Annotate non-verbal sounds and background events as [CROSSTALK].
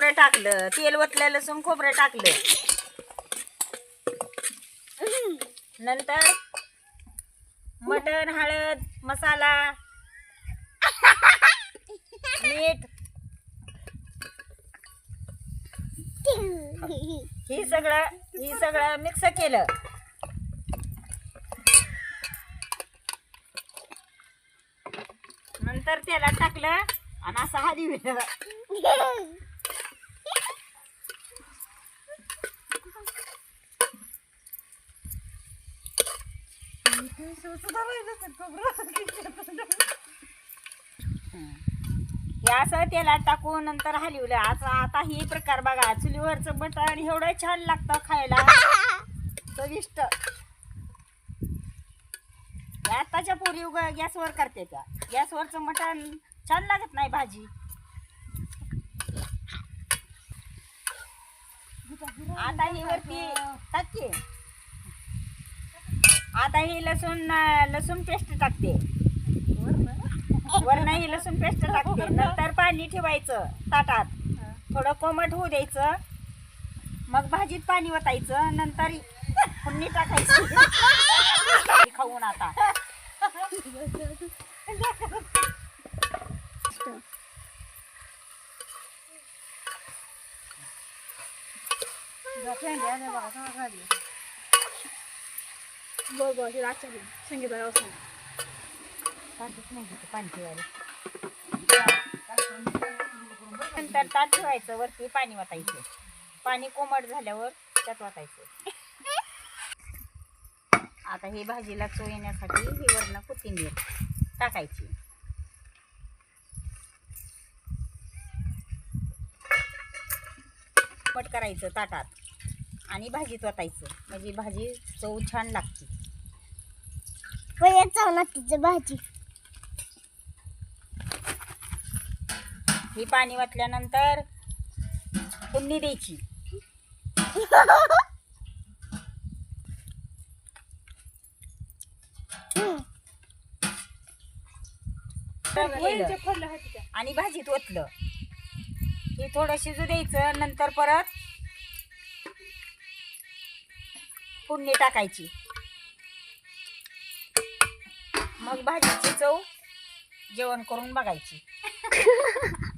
खोबरं टाकलं तेल वतलं लसूण खोबरं टाकलं. नंतर मटण हळद मसाला मीठ. ही सगळं ही सगळं मिक्स केलं. नंतर त्याला टाकलं आणि असं हलविलं हे असं तेलात टाकून नंतर हलवलं. आता आता ही प्रकार बघा चुलीवरचं मटण एवढं छान लागतं खायला. चविष्ट. आताच्या पोरी उगा गॅसवर करते त्या. गॅसवरचं मटण छान लागत नाही भाजी. आता ही वरती टाकते आता ही लसूण लसूण पेस्ट टाकते. वरण ही लसूण पेस्ट टाकते. नंतर पाणी ठेवायचं ताटात. थोडं कोमट होऊ द्यायचं. मग भाजीत पाणी ओतायचं. नंतर फोडणी टाकायची. खाऊन आता. ताटच नाही तिथं पाणी ठेवायला नंतर ताट ठेवायचं वरती पाणी वाटायचं पाणी कोमट झाल्यावर त्यात वाटायचं आता हे भाजीला चव येण्यासाठी हे वरण कोथिंबीर टाकायची. पट करायचं ताटात आणि भाजीत वाटायचं म्हणजे भाजी चव छान लागते. चावला तिचं भाजी. ही पाणी वाटल्यानंतर फोडणी द्यायची. आणि भाजीत ओतलं. हे थोडं शिजू द्यायचं नंतर परत फोडणी टाकायची. मग भाजीची चव जेवण करून बघायची. [LAUGHS]